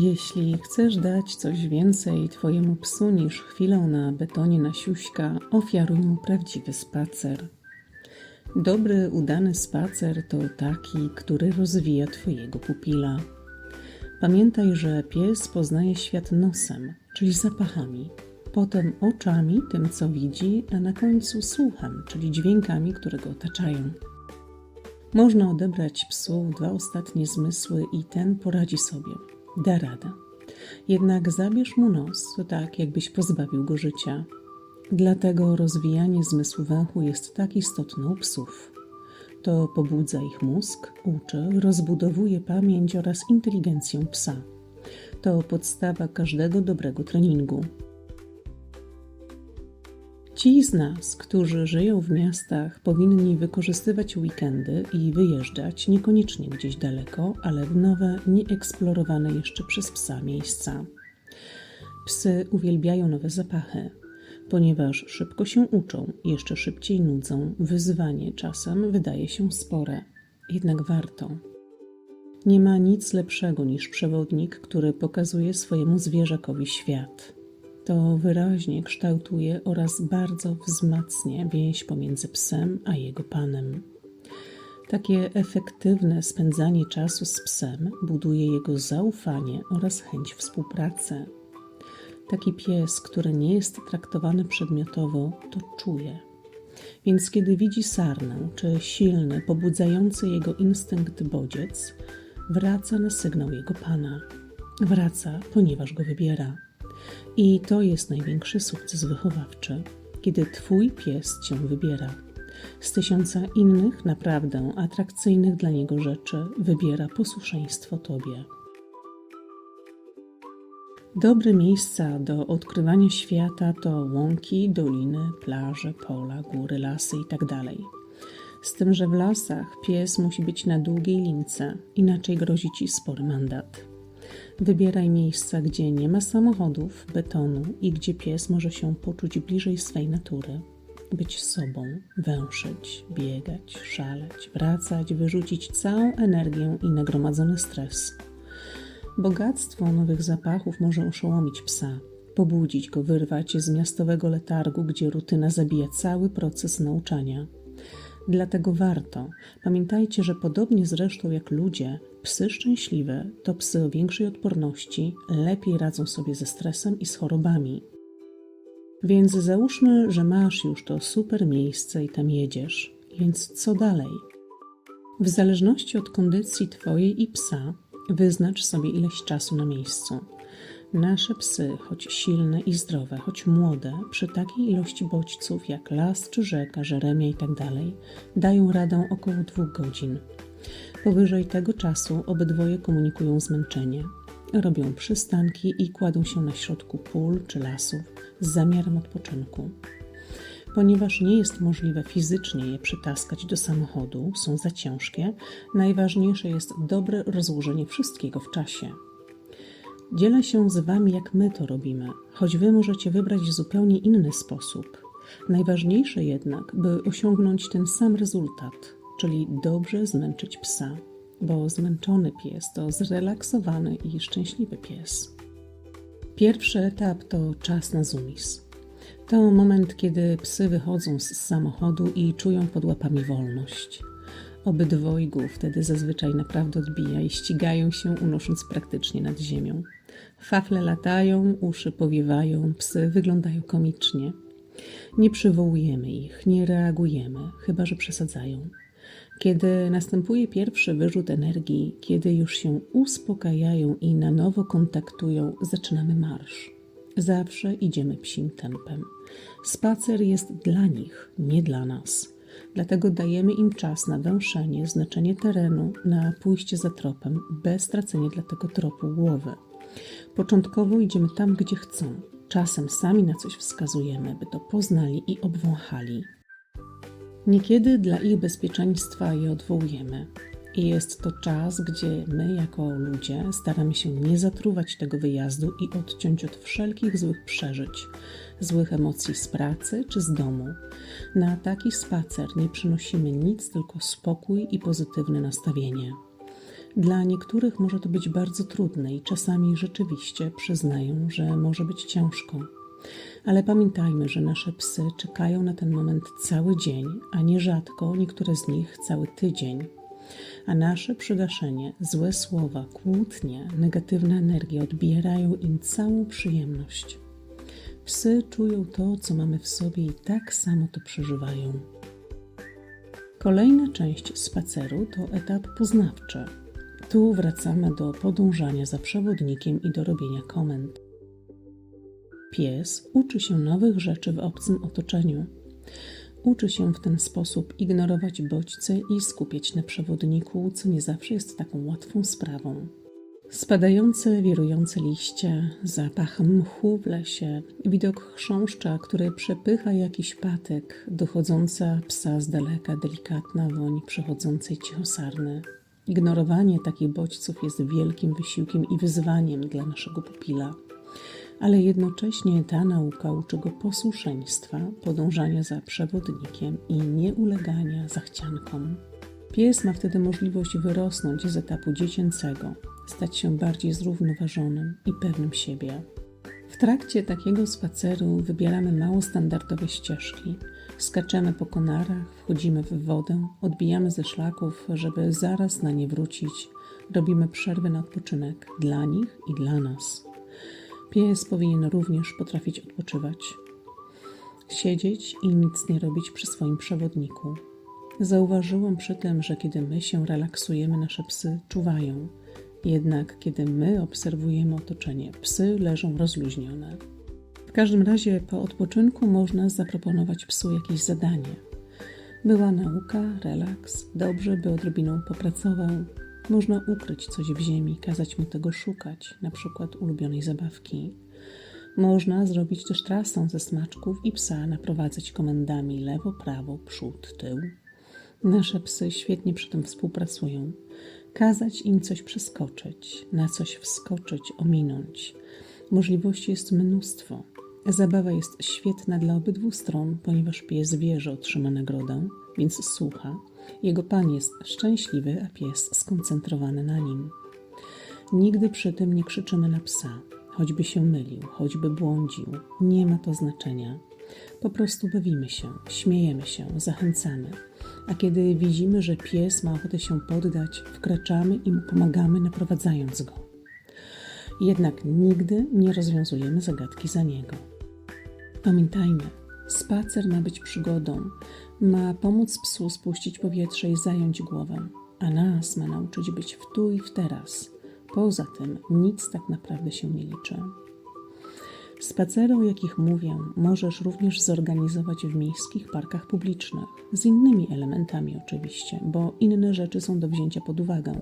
Jeśli chcesz dać coś więcej Twojemu psu niż chwilę na betonie na siuśka, ofiaruj mu prawdziwy spacer. Dobry, udany spacer to taki, który rozwija Twojego pupila. Pamiętaj, że pies poznaje świat nosem, czyli zapachami, potem oczami, tym co widzi, a na końcu słuchem, czyli dźwiękami, które go otaczają. Można odebrać psu dwa ostatnie zmysły i ten poradzi sobie, da radę. Jednak zabierz mu nos, tak jakbyś pozbawił go życia. Dlatego rozwijanie zmysłu węchu jest tak istotne u psów. To pobudza ich mózg, uczy, rozbudowuje pamięć oraz inteligencję psa. To podstawa każdego dobrego treningu. Ci z nas, którzy żyją w miastach, powinni wykorzystywać weekendy i wyjeżdżać niekoniecznie gdzieś daleko, ale w nowe, nieeksplorowane jeszcze przez psa miejsca. Psy uwielbiają nowe zapachy, ponieważ szybko się uczą, jeszcze szybciej nudzą. Wyzwanie czasem wydaje się spore, jednak warto. Nie ma nic lepszego niż przewodnik, który pokazuje swojemu zwierzakowi świat. To wyraźnie kształtuje oraz bardzo wzmacnia więź pomiędzy psem a jego panem. Takie efektywne spędzanie czasu z psem buduje jego zaufanie oraz chęć współpracy. Taki pies, który nie jest traktowany przedmiotowo, to czuje. Więc kiedy widzi sarnę czy silny, pobudzający jego instynkt bodziec, wraca na sygnał jego pana. Wraca, ponieważ go wybiera. I to jest największy sukces wychowawczy, kiedy Twój pies Cię wybiera. Z tysiąca innych, naprawdę atrakcyjnych dla niego rzeczy, wybiera posłuszeństwo Tobie. Dobre miejsca do odkrywania świata to łąki, doliny, plaże, pola, góry, lasy itd. Z tym, że w lasach pies musi być na długiej lince, inaczej grozi ci spory mandat. Wybieraj miejsca, gdzie nie ma samochodów, betonu i gdzie pies może się poczuć bliżej swej natury. Być sobą, węszyć, biegać, szaleć, wracać, wyrzucić całą energię i nagromadzony stres. Bogactwo nowych zapachów może oszołomić psa, pobudzić go, wyrwać z miastowego letargu, gdzie rutyna zabija cały proces nauczania. Dlatego warto. Pamiętajcie, że podobnie zresztą jak ludzie, psy szczęśliwe to psy o większej odporności, lepiej radzą sobie ze stresem i z chorobami. Więc załóżmy, że masz już to super miejsce i tam jedziesz. Więc co dalej? W zależności od kondycji Twojej i psa, wyznacz sobie ileś czasu na miejscu. Nasze psy, choć silne i zdrowe, choć młode, przy takiej ilości bodźców jak las czy rzeka, żeremia itd., dają radę około dwóch godzin. Powyżej tego czasu obydwoje komunikują zmęczenie. Robią przystanki i kładą się na środku pól czy lasów z zamiarem odpoczynku. Ponieważ nie jest możliwe fizycznie je przytaskać do samochodu, są za ciężkie, najważniejsze jest dobre rozłożenie wszystkiego w czasie. Dzielę się z Wami, jak my to robimy, choć Wy możecie wybrać zupełnie inny sposób. Najważniejsze jednak, by osiągnąć ten sam rezultat, czyli dobrze zmęczyć psa, bo zmęczony pies to zrelaksowany i szczęśliwy pies. Pierwszy etap to czas na zumis. To moment, kiedy psy wychodzą z samochodu i czują pod łapami wolność. Obydwojgu wtedy zazwyczaj naprawdę odbija i ścigają się, unosząc praktycznie nad ziemią. Fafle latają, uszy powiewają, psy wyglądają komicznie. Nie przywołujemy ich, nie reagujemy, chyba że przesadzają. Kiedy następuje pierwszy wyrzut energii, kiedy już się uspokajają i na nowo kontaktują, zaczynamy marsz. Zawsze idziemy psim tempem. Spacer jest dla nich, nie dla nas. Dlatego dajemy im czas na węszenie, znaczenie terenu, na pójście za tropem, bez tracenia dla tego tropu głowy. Początkowo idziemy tam, gdzie chcą. Czasem sami na coś wskazujemy, by to poznali i obwąchali. Niekiedy dla ich bezpieczeństwa je odwołujemy. I jest to czas, gdzie my, jako ludzie, staramy się nie zatruwać tego wyjazdu i odciąć od wszelkich złych przeżyć, złych emocji z pracy czy z domu. Na taki spacer nie przynosimy nic, tylko spokój i pozytywne nastawienie. Dla niektórych może to być bardzo trudne i czasami rzeczywiście przyznają, że może być ciężko. Ale pamiętajmy, że nasze psy czekają na ten moment cały dzień, a nierzadko niektóre z nich cały tydzień. A nasze przygaszenie, złe słowa, kłótnie, negatywne energie odbierają im całą przyjemność. Psy czują to, co mamy w sobie i tak samo to przeżywają. Kolejna część spaceru to etap poznawczy. Tu wracamy do podążania za przewodnikiem i do robienia komend. Pies uczy się nowych rzeczy w obcym otoczeniu. Uczy się w ten sposób ignorować bodźce i skupiać na przewodniku, co nie zawsze jest taką łatwą sprawą. Spadające, wirujące liście, zapach mchu w lesie, widok chrząszcza, który przepycha jakiś patek, dochodząca psa z daleka delikatna woń przechodzącej cichosarny. Ignorowanie takich bodźców jest wielkim wysiłkiem i wyzwaniem dla naszego pupila ale jednocześnie ta nauka uczy go posłuszeństwa, podążania za przewodnikiem i nieulegania zachciankom. Pies ma wtedy możliwość wyrosnąć z etapu dziecięcego, stać się bardziej zrównoważonym i pewnym siebie. W trakcie takiego spaceru wybieramy mało standardowe ścieżki. Skaczemy po konarach, wchodzimy w wodę, odbijamy ze szlaków, żeby zaraz na nie wrócić. Robimy przerwy na odpoczynek dla nich i dla nas. Pies powinien również potrafić odpoczywać. Siedzieć i nic nie robić przy swoim przewodniku. Zauważyłam przy tym, że kiedy my się relaksujemy, nasze psy czuwają. Jednak kiedy my obserwujemy otoczenie, psy leżą rozluźnione. W każdym razie po odpoczynku można zaproponować psu jakieś zadanie. Była nauka, relaks, dobrze by odrobiną popracował, można ukryć coś w ziemi, kazać mu tego szukać, na przykład ulubionej zabawki. Można zrobić też trasę ze smaczków i psa naprowadzać komendami lewo, prawo, przód, tył. Nasze psy świetnie przy tym współpracują. Kazać im coś przeskoczyć, na coś wskoczyć, ominąć. Możliwości jest mnóstwo. Zabawa jest świetna dla obydwu stron, ponieważ pies wie, że otrzyma nagrodę, więc słucha jego pan jest szczęśliwy, a pies skoncentrowany na nim. Nigdy przy tym nie krzyczymy na psa, choćby się mylił, choćby błądził. Nie ma to znaczenia. Po prostu bawimy się, śmiejemy się, zachęcamy. A kiedy widzimy, że pies ma ochotę się poddać, wkraczamy i mu pomagamy, naprowadzając go. Jednak nigdy nie rozwiązujemy zagadki za niego. Pamiętajmy, spacer ma być przygodą, ma pomóc psu spuścić powietrze i zająć głowę, a nas ma nauczyć być w tu i w teraz. Poza tym nic tak naprawdę się nie liczy. Spacery, o jakich mówię, możesz również zorganizować w miejskich parkach publicznych, z innymi elementami oczywiście, bo inne rzeczy są do wzięcia pod uwagę,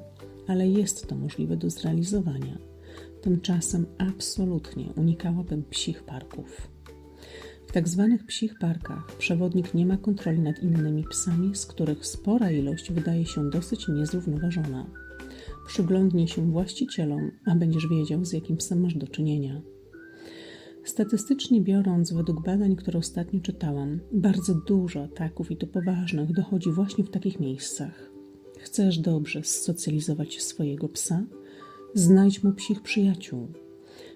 ale jest to możliwe do zrealizowania. Tymczasem absolutnie unikałabym psich parków. W tak zwanych psich parkach przewodnik nie ma kontroli nad innymi psami, z których spora ilość wydaje się dosyć niezrównoważona. Przyglądnij się właścicielom, a będziesz wiedział, z jakim psem masz do czynienia. Statystycznie biorąc, według badań, które ostatnio czytałam, bardzo dużo ataków i to poważnych dochodzi właśnie w takich miejscach. Chcesz dobrze zsocjalizować swojego psa? Znajdź mu psich przyjaciół.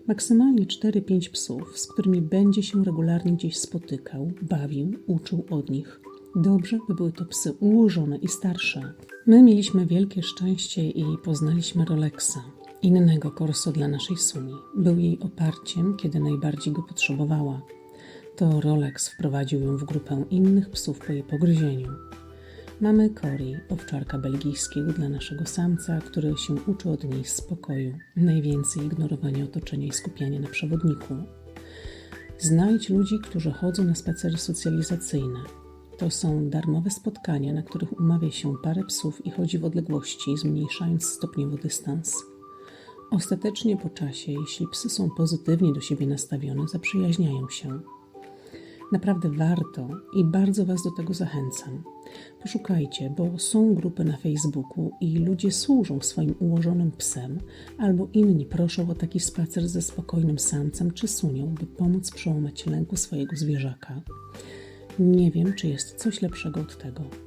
Maksymalnie 4-5 psów, z którymi będzie się regularnie gdzieś spotykał, bawił, uczył od nich. Dobrze, by były to psy ułożone i starsze. My mieliśmy wielkie szczęście i poznaliśmy Rolexa, innego korso dla naszej Suni. Był jej oparciem, kiedy najbardziej go potrzebowała. To Rolex wprowadził ją w grupę innych psów po jej pogryzieniu. Mamy Cory, owczarka belgijskiego dla naszego samca, który się uczy od niej spokoju, najwięcej ignorowania otoczenia i skupiania na przewodniku. Znajdź ludzi, którzy chodzą na spacery socjalizacyjne. To są darmowe spotkania, na których umawia się parę psów i chodzi w odległości, zmniejszając stopniowo dystans. Ostatecznie po czasie, jeśli psy są pozytywnie do siebie nastawione, zaprzyjaźniają się. Naprawdę warto i bardzo Was do tego zachęcam. Poszukajcie, bo są grupy na Facebooku i ludzie służą swoim ułożonym psem, albo inni proszą o taki spacer ze spokojnym samcem czy sunią, by pomóc przełamać lęku swojego zwierzaka. Nie wiem, czy jest coś lepszego od tego.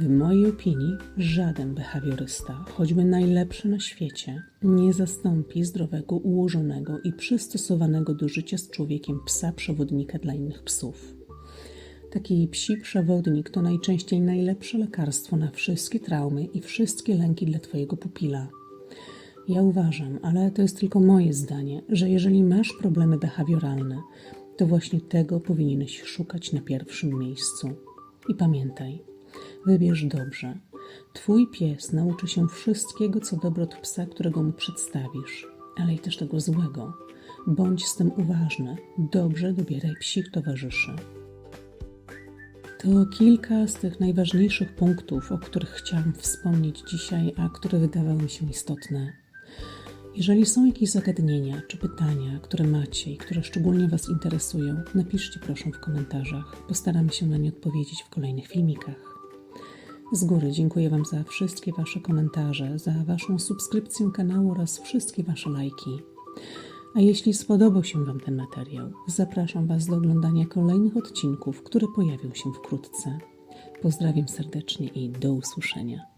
W mojej opinii żaden behawiorysta, choćby najlepszy na świecie, nie zastąpi zdrowego, ułożonego i przystosowanego do życia z człowiekiem psa przewodnika dla innych psów. Taki psi przewodnik to najczęściej najlepsze lekarstwo na wszystkie traumy i wszystkie lęki dla Twojego pupila. Ja uważam, ale to jest tylko moje zdanie, że jeżeli masz problemy behawioralne, to właśnie tego powinieneś szukać na pierwszym miejscu. I pamiętaj, wybierz dobrze. Twój pies nauczy się wszystkiego, co dobro od psa, którego mu przedstawisz, ale i też tego złego. Bądź z tym uważny, dobrze dobieraj psich towarzyszy. To kilka z tych najważniejszych punktów, o których chciałam wspomnieć dzisiaj, a które wydawały mi się istotne. Jeżeli są jakieś zagadnienia czy pytania, które macie i które szczególnie Was interesują, napiszcie proszę w komentarzach. Postaramy się na nie odpowiedzieć w kolejnych filmikach. Z góry dziękuję Wam za wszystkie Wasze komentarze, za Waszą subskrypcję kanału oraz wszystkie Wasze lajki. A jeśli spodobał się Wam ten materiał, zapraszam Was do oglądania kolejnych odcinków, które pojawią się wkrótce. Pozdrawiam serdecznie i do usłyszenia.